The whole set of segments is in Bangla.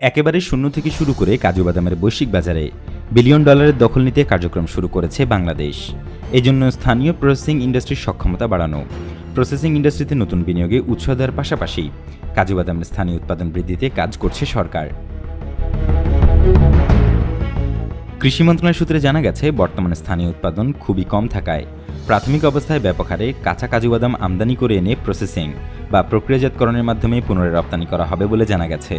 একেবারে শূন্য থেকে শুরু করে কাজু বাদামের বৈশ্বিক বাজারে বিলিয়ন ডলারের দখল নিতে কার্যক্রম শুরু করেছে বাংলাদেশ। এজন্য স্থানীয় প্রসেসিং ইন্ডাস্ট্রির সক্ষমতা বাড়ানো প্রসেসিং ইন্ডাস্ট্রিতে নতুন বিনিয়োগে উৎসাহ দেওয়ার পাশাপাশি কাজু বাদামের স্থানীয় উৎপাদন বৃদ্ধিতে কাজ করছে সরকার। কৃষি মন্ত্রণালয় সূত্রে জানা গেছে, বর্তমানে স্থানীয় উৎপাদন খুবই কম থাকায় প্রাথমিক অবস্থায় ব্যাপক হারে কাঁচা কাজু বাদাম আমদানি করে এনে প্রসেসিং বা প্রক্রিয়াজাতকরণের মাধ্যমে পুনরায় রপ্তানি করা হবে বলে জানা গেছে।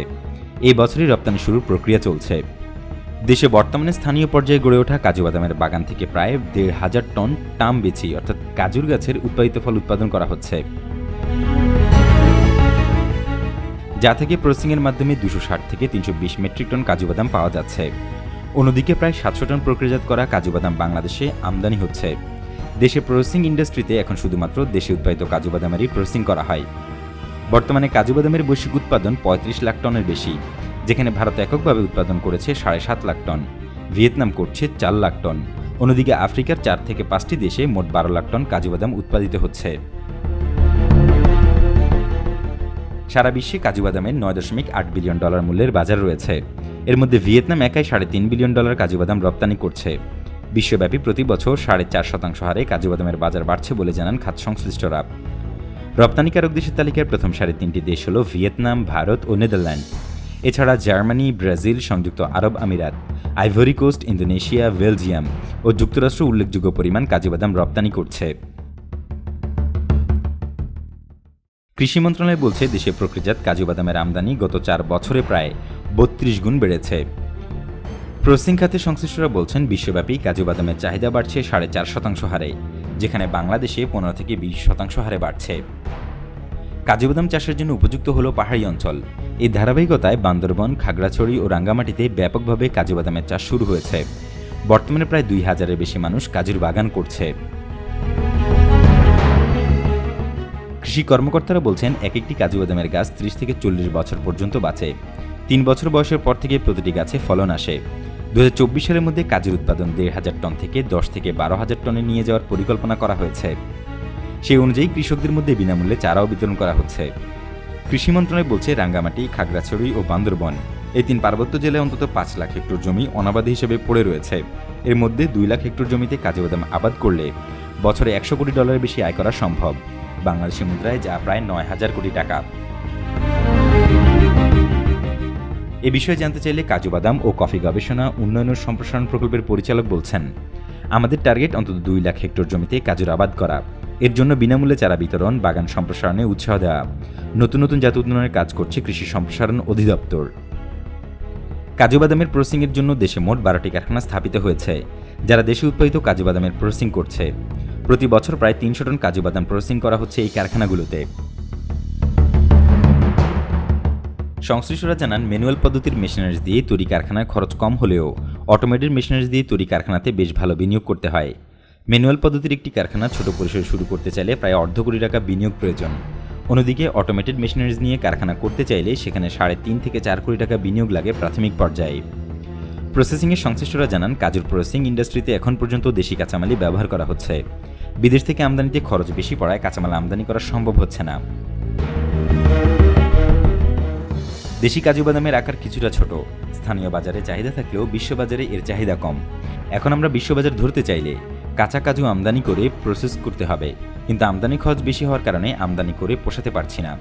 এই বছরই রপ্তানি শুরুর প্রক্রিয়া চলছে। দেশে বর্তমানে স্থানীয় পর্যায়ে গড়ে ওঠা কাজু বাদামের বাগান থেকে প্রায় দেড় হাজার টন টাম বেচি, অর্থাৎ কাজুর গাছের উৎপাদিত ফল উৎপাদন করা হচ্ছে। যা থেকে প্রসেসিংয়ের মাধ্যমে দুশো ষাট থেকে তিনশো বিশ মেট্রিক টন কাজু বাদাম পাওয়া যাচ্ছে। অন্যদিকে প্রায় সাতশো টন প্রক্রিয়াজাত করা কাজু বাদাম বাংলাদেশে আমদানি হচ্ছে। দেশে প্রসেসিং ইন্ডাস্ট্রিতে এখন শুধুমাত্র দেশে উৎপাদিত কাজু বাদামেরই প্রসেসিং করা হয়। বর্তমানে কাজু বাদামের বৈশ্বিক উৎপাদন পঁয়ত্রিশ লাখ টনের বেশি, যেখানে ভারত এককভাবে উৎপাদন করেছে সাড়ে সাত লাখ টন। ভিয়েতনাম করছে চার লাখ টন। অন্যদিকে আফ্রিকার চার থেকে পাঁচটি দেশে মোট বারো লাখ টন কাজু বাদাম উৎপাদিত হচ্ছে। সারা বিশ্বে কাজু বাদামের নয় দশমিক আট বিলিয়ন ডলার মূল্যের বাজার রয়েছে। এর মধ্যে ভিয়েতনাম একাই সাড়ে তিন বিলিয়ন ডলার কাজু বাদাম রপ্তানি করছে। বিশ্বব্যাপী প্রতি বছর সাড়ে চার শতাংশ হারে কাজু বাদামের বাজার বাড়ছে বলে জানান খাত সংশ্লিষ্টরা। রপ্তানিকারক দেশের তালিকার প্রথম সাড়ে তিনটি দেশ হল ভিয়েতনাম, ভারত ও নেদারল্যান্ড। এছাড়া জার্মানি, ব্রাজিল, সংযুক্ত আরব আমিরাত, আইভরি কোস্ট, ইন্দোনেশিয়া, বেলজিয়াম ও যুক্তরাষ্ট্র উল্লেখযোগ্য পরিমাণ কাজু বাদাম রপ্তানি করছে। কৃষি মন্ত্রণালয় বলছে, দেশে প্রক্রিয়াজাত কাজু বাদামের আমদানি গত চার বছরে প্রায় বত্রিশ গুণ বেড়েছে। প্রসেসিং খাতে সংশ্লিষ্টরা বলছেন, বিশ্বব্যাপী কাজু বাদামের চাহিদা বাড়ছে সাড়ে চার শতাংশ হারে। যেখানে বাংলাদেশে পনেরো থেকে বিশ শতাংশ হারে বাড়ছে। কাজু বাদাম চাষের জন্য উপযুক্ত হল পাহাড়ি অঞ্চল। এই ধারাবাহিকতায় বান্দরবন, খাগড়াছড়ি ও রাঙ্গামাটিতে ব্যাপকভাবে কাজু বাদামের চাষ শুরু হয়েছে। বর্তমানে প্রায় দুই হাজারের বেশি মানুষ কাজুর বাগান করছে। কৃষি কর্মকর্তারা বলছেন এক একটি কাজু বাদামের গাছ ত্রিশ থেকে চল্লিশ বছর পর্যন্ত বাঁচে। তিন বছর বয়সের পর থেকে প্রতিটি গাছে ফলন আসে। দু হাজার চব্বিশ সালের মধ্যে কাজের উৎপাদন দেড় হাজার টন থেকে দশ থেকে বারো হাজার টনে নিয়ে যাওয়ার পরিকল্পনা করা হয়েছে। সেই অনুযায়ী কৃষকদের মধ্যে বিনামূল্যে চারাও বিতরণ করা হচ্ছে। কৃষি মন্ত্রণালয় বলছে, রাঙ্গামাটি, খাগড়াছড়ি ও বান্দরবন এই তিন পার্বত্য জেলায় অন্তত পাঁচ লাখ হেক্টর জমি অনাবাদী হিসেবে পড়ে রয়েছে। এর মধ্যে দুই লাখ হেক্টর জমিতে কাজু বাদাম আবাদ করলে বছরে একশো কোটি ডলারের বেশি আয় করা সম্ভব। বাংলাদেশি মুদ্রায় যা প্রায় নয় হাজার কোটি টাকা। এ বিষয়ে জানতে চাইলে কাজু বাদাম ও কফি গবেষণা, উন্নয়ন সম্প্রসারণ প্রকল্পের পরিচালক বলছেন। আমাদের টার্গেট অন্তত দুই লাখ হেক্টর জমিতে কাজুর আবাদ করা। এর জন্য বিনামূল্যে চারা বিতরণ, বাগান সম্প্রসারণে উৎসাহ দেওয়া। নতুন নতুন জাত উন্নয়নের কাজ করছে কৃষি সম্প্রসারণ অধিদপ্তর। কাজু বাদামের প্রসেসিংয়ের জন্য দেশে মোট বারোটি কারখানা স্থাপিত হয়েছে, যারা দেশে উৎপাদিত কাজু বাদামের প্রসেসিং করছে। প্রতি বছর প্রায় তিনশো টন কাজু বাদাম প্রসেসিং করা হচ্ছে এই কারখানাগুলোতে। সংশ্লিষ্টরা জানান, ম্যানুয়াল পদ্ধতির মেশিনারিজ দিয়ে তৈরি কারখানায় খরচ কম হলেও অটোমেটেড মেশিনারিজ দিয়ে তৈরি কারখানাতে বেশ ভালো বিনিয়োগ করতে হয়। ম্যানুয়াল পদ্ধতির একটি কারখানা ছোট পরিসরে শুরু করতে চাইলে প্রায় অর্ধ কোটি টাকা বিনিয়োগ প্রয়োজন। অন্যদিকে অটোমেটেড মেশিনারিজ নিয়ে কারখানা করতে চাইলে সেখানে সাড়ে তিন থেকে চার কোটি টাকা বিনিয়োগ লাগে প্রাথমিক পর্যায়ে। প্রসেসিংয়ের সংশ্লিষ্টরা জানান, কাজুর প্রসেসিং ইন্ডাস্ট্রিতে এখন পর্যন্ত দেশি কাঁচামালই ব্যবহার করা হচ্ছে। বিদেশ থেকে আমদানিতে খরচ বেশি পড়ায় কাঁচামাল আমদানি করা সম্ভব হচ্ছে না। দেশি কাজু বাদামের আকার কিছুটা ছোট। স্থানীয় বাজারে চাহিদা থাকলেও বিশ্ববাজারে এর চাহিদা কম। এখন আমরা বিশ্ববাজার ধরতে চাইলে কাঁচা কাজু আমদানি করে প্রসেস করতে হবে। কিন্তু আমদানি খরচ বেশি হওয়ার কারণে আমদানি করে পোষাতে পারছি না।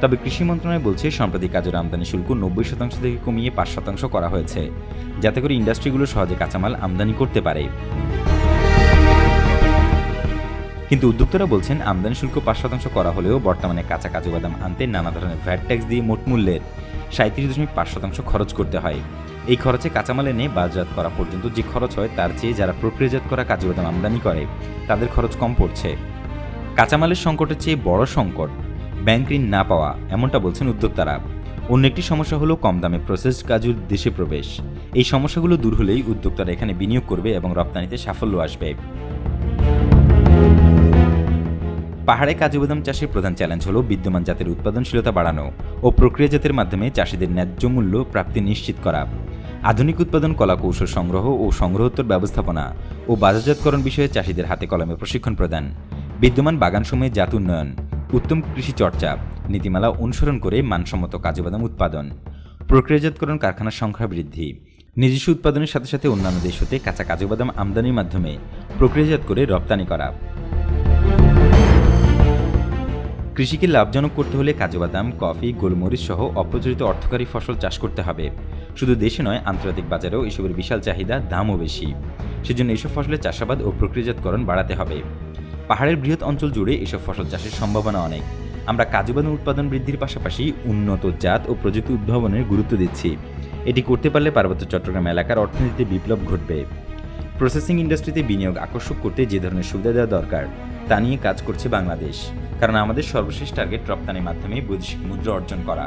তবে কৃষি মন্ত্রণালয় বলছে, সম্প্রতি কাজুর আমদানি শুল্ক নব্বই শতাংশ থেকে কমিয়ে পাঁচ শতাংশ করা হয়েছে। যাতে করে ইন্ডাস্ট্রিগুলো সহজে কাঁচামাল আমদানি করতে পারে। কিন্তু উদ্যোক্তারা বলছেন, আমদানি শুল্ক পাঁচ শতাংশ করা হলেও বর্তমানে কাঁচা কাজু বাদাম আনতে নানা ধরনের ভ্যাট ট্যাক্স দিয়ে মোট মূল্যের সাঁত্রিশ দশমিক পাঁচ শতাংশ খরচ করতে হয়। এই খরচে কাঁচামাল এনে বাজারজাত করা পর্যন্ত যে খরচ হয়, তার চেয়ে যারা প্রক্রিয়াজাত করা কাজু বাদাম আমদানি করে, তাদের খরচ কম পড়ছে। কাঁচামালের সংকটের চেয়ে বড় সংকট, ব্যাংক ঋণ না পাওয়া, এমনটা বলছেন উদ্যোক্তারা। অন্য একটি সমস্যা হলো কম দামে প্রসেসড কাজুর দেশে প্রবেশ। এই সমস্যাগুলো দূর হলেই উদ্যোক্তারা এখানে বিনিয়োগ করবে এবং রপ্তানিতে সাফল্য আসবে। পাহাড়ে কাজু বাদাম চাষের প্রধান চ্যালেঞ্জ হল বিদ্যমান জাতের উৎপাদনশীলতা বাড়ানো ও প্রক্রিয়াজাতের মাধ্যমে চাষিদের ন্যায্য মূল্য প্রাপ্তি নিশ্চিত করা। আধুনিক উৎপাদন কলা কৌশল সংগ্রহ ও সংগ্রহোত্তর ব্যবস্থাপনা ও বাজারজাতকরণ বিষয়ে চাষিদের হাতে কলমে প্রশিক্ষণ প্রদান। বিদ্যমান বাগানসমূহে জাত উন্নয়ন, উত্তম কৃষি চর্চা, নীতিমালা অনুসরণ করে মানসম্মত কাজু বাদাম উৎপাদন। প্রক্রিয়াজাতকরণ কারখানার সংখ্যা বৃদ্ধি। নিজস্ব উৎপাদনের সাথে সাথে অন্যান্য দেশ হতে কাঁচা কাজু বাদাম আমদানির মাধ্যমে প্রক্রিয়াজাত করে রপ্তানি করা। কৃষিকে লাভজনক করতে হলে কাজু বাদাম, কফি, গোলমরিচ সহ অপ্রচলিত অর্থকারী ফসল চাষ করতে হবে। শুধু দেশে নয়, আন্তর্জাতিক বাজারেও এসবের বিশাল চাহিদা, দামও বেশি। সেজন্য এসব ফসলের চাষাবাদ ও প্রক্রিয়াজাতকরণ বাড়াতে হবে। পাহাড়ের বৃহৎ অঞ্চল জুড়ে এসব ফসল চাষের সম্ভাবনা অনেক। আমরা কাজু বাদাম উৎপাদন বৃদ্ধির পাশাপাশি উন্নত জাত ও প্রযুক্তি উদ্ভাবনের গুরুত্ব দিচ্ছি। এটি করতে পারলে পার্বত্য চট্টগ্রাম এলাকার অর্থনীতিতে বিপ্লব ঘটবে। প্রসেসিং ইন্ডাস্ট্রিতে বিনিয়োগ আকর্ষক করতে যে ধরনের সুবিধা দেওয়া দরকার। তা নিয়ে কাজ করছে বাংলাদেশ, কারণ আমাদের সর্বশেষ টার্গেট রপ্তানির মাধ্যমে বৈদেশিক মুদ্রা অর্জন করা।